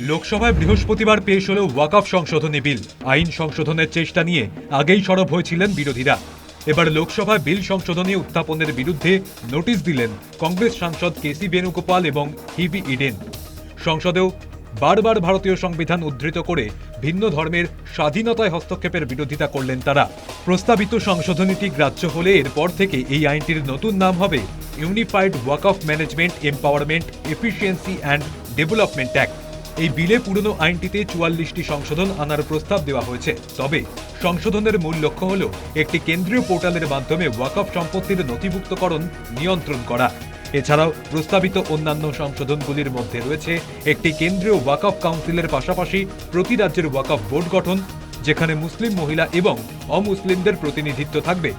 লোকসভায় বৃহস্পতিবার পেশ হল ওয়াকফ সংশোধনী বিল। আইন সংশোধনের চেষ্টা নিয়ে আগেই সরব হয়েছিলেন বিরোধীরা। এবার লোকসভায় বিল সংশোধনী উত্থাপনের বিরুদ্ধে নোটিশ দিলেন কংগ্রেস সাংসদ কেসি বেণুগোপাল এবং হিবি ইডেন। সংসদেও বারবার ভারতীয় সংবিধান উদ্ধৃত করে ভিন্ন ধর্মের স্বাধীনতায় হস্তক্ষেপের বিরোধিতা করলেন তারা। প্রস্তাবিত সংশোধনীটি গ্রাহ্য হলে এরপর থেকে এই আইনটির নতুন নাম হবে unified Waqf management, empowerment efficiency and development act. এই বিলে পুরনো আইনটিতে চুয়াল্লিশটি সংশোধন আনার প্রস্তাব দেওয়া হয়েছে। তবে সংশোধনের মূল লক্ষ্য হল একটি কেন্দ্রীয় পোর্টালের মাধ্যমে ওয়াকফ সম্পত্তির নথিভুক্তকরণ নিয়ন্ত্রণ করা। এছাড়াও প্রস্তাবিত অন্যান্য সংশোধনগুলির মধ্যে রয়েছে একটি কেন্দ্রীয় ওয়াকফ কাউন্সিলের পাশাপাশি প্রতি রাজ্যের ওয়াকফ বোর্ড গঠন, যেখানে মুসলিম মহিলা এবং অমুসলিমদের প্রতিনিধিত্ব থাকবে।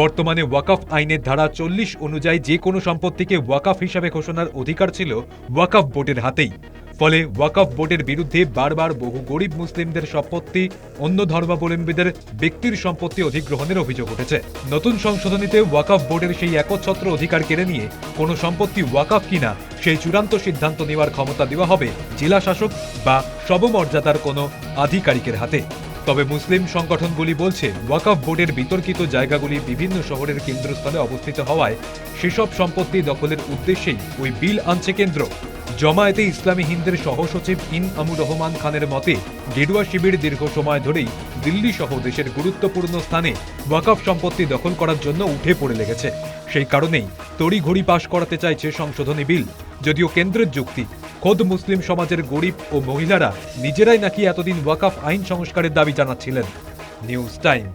বর্তমানে ওয়াকফ আইনের ধারা চল্লিশ অনুযায়ী যে কোনো সম্পত্তিকে ওয়াকফ হিসাবে ঘোষণার অধিকার ছিল ওয়াকফ বোর্ডের হাতেই। ফলে ওয়াকফ বোর্ডের বিরুদ্ধে বারবার বহু গরিব মুসলিমদের সম্পত্তি, অন্য ধর্মাবলম্বীদের ব্যক্তির সম্পত্তি অধিগ্রহণের অভিযোগ উঠেছে। নতুন সংশোধনীতে ওয়াকফ বোর্ডের সেই একচ্ছত্র অধিকার কেড়ে নিয়ে কোনো সম্পত্তি ওয়াকফ কিনা সেই চূড়ান্ত সিদ্ধান্ত নেওয়ার ক্ষমতা দেওয়া হবে জেলা শাসক বা সবমর্যাদার কোনো আধিকারিকের হাতে। তবে মুসলিম সংগঠনগুলি বলছে, ওয়াকফ বোর্ডের বিতর্কিত জায়গাগুলি বিভিন্ন শহরের কেন্দ্রস্থলে অবস্থিত হওয়ায় সেসব সম্পত্তি দখলের উদ্দেশ্যেই ওই বিল আনছে কেন্দ্র। জমায়েতে ইসলামী হিন্দের সহসচিব ইন আমুর রহমান খানের মতে, গেরুয়া শিবির দীর্ঘ সময় ধরেই দিল্লি সহ দেশের গুরুত্বপূর্ণ স্থানে ওয়াকফ সম্পত্তি দখল করার জন্য উঠে পড়ে লেগেছে। সেই কারণেই তড়িঘড়ি পাশ করাতে চাইছে সংশোধনী বিল। যদিও কেন্দ্রের যুক্তি, খোদ মুসলিম সমাজের গরিব ও মহিলারা নিজেরাই নাকি এতদিন ওয়াকফ আইন সংস্কারের দাবি জানাচ্ছিলেন। News time.